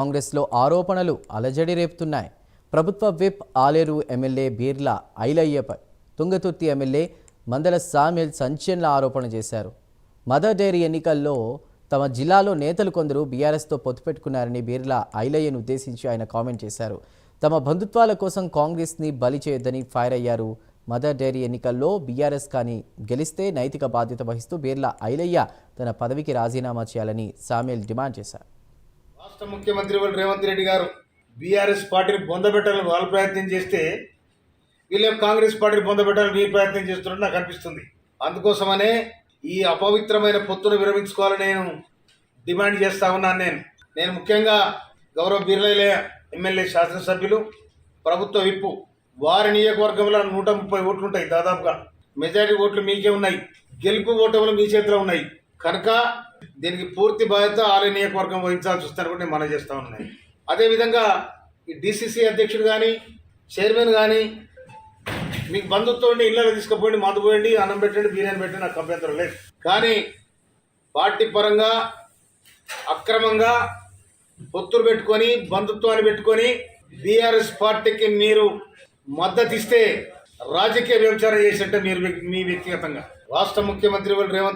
కాంగ్రెస్లో ఆరోపణలు అలజడి రేపుతున్నాయి. ప్రభుత్వ విప్ ఆలేరు ఎమ్మెల్యే బీర్లా ఐలయ్యపై తుంగతుర్తి ఎమ్మెల్యే మందల సామ్యుల్ సంచలన ఆరోపణ చేశారు. మదర్ డైరీ ఎన్నికల్లో తమ జిల్లాలో నేతలు కొందరు బీఆర్ఎస్తో పొత్తు పెట్టుకున్నారని బీర్లా ఐలయ్యను ఉద్దేశించి ఆయన కామెంట్ చేశారు. తమ బంధుత్వాల కోసం కాంగ్రెస్ని బలి చేయొద్దని ఫైర్ అయ్యారు. మదర్ డైరీ ఎన్నికల్లో బీఆర్ఎస్ కానీ గెలిస్తే నైతిక బాధ్యత వహిస్తూ బీర్లా ఐలయ్య తన పదవికి రాజీనామా చేయాలని సామ్యుల్ డిమాండ్ చేశారు. రాష్ట్ర ముఖ్యమంత్రి వాళ్ళు రేవంత్ రెడ్డి గారు? బీఆర్ఎస్ పార్టీని పొందబెట్టాలని వాళ్ళు ప్రయత్నం చేస్తే వీళ్ళేం కాంగ్రెస్ పార్టీని పొందబెట్టాలని మీరు ప్రయత్నం చేస్తున్నట్టు నాకు అనిపిస్తుంది. అందుకోసమనే ఈ అపవిత్రమైన పొత్తును విరమించుకోవాలని నేను డిమాండ్ చేస్తా ఉన్నాను నేను. నేను ముఖ్యంగా గౌరవ బిర్లైలే ఎమ్మెల్యే శాసనసభ్యులు ప్రభుత్వ విప్పు వారి నియోజకవర్గంలో నూట ముప్పై ఓట్లు ఉంటాయి దాదాపుగా. మెజారిటీ ఓట్లు మీకే ఉన్నాయి. గెలుపు ఓటములు మీ చేతిలో ఉన్నాయి. కనుక దీనికి పూర్తి బాధ్యత ఆలయ నియోజకవర్గం వహించాల్సి వస్తారని కూడా నేను మనం చేస్తా ఉన్నాను అదేవిధంగా ఈ డిసిసి అధ్యక్షుడు కానీ చైర్మన్ కానీ మీకు బంధుత్వం ఉండి ఇళ్ళలో తీసుకుపోండి మందు పోయండి అన్నం పెట్టండి బిర్యానీ పెట్టండి నాకు అభ్యంతరం లేదు కానీ పార్టీ పరంగా అక్రమంగా పొత్తులు పెట్టుకొని బంధుత్వాన్ని పెట్టుకొని బీఆర్ఎస్ పార్టీకి మీరు మద్దతు ఇస్తే రాజకీయ వ్యభిచారం చేసినట్టే మీరు మీ వ్యక్తిగతంగా. రాష్ట్ర ముఖ్యమంత్రి వాళ్ళు రేవంత్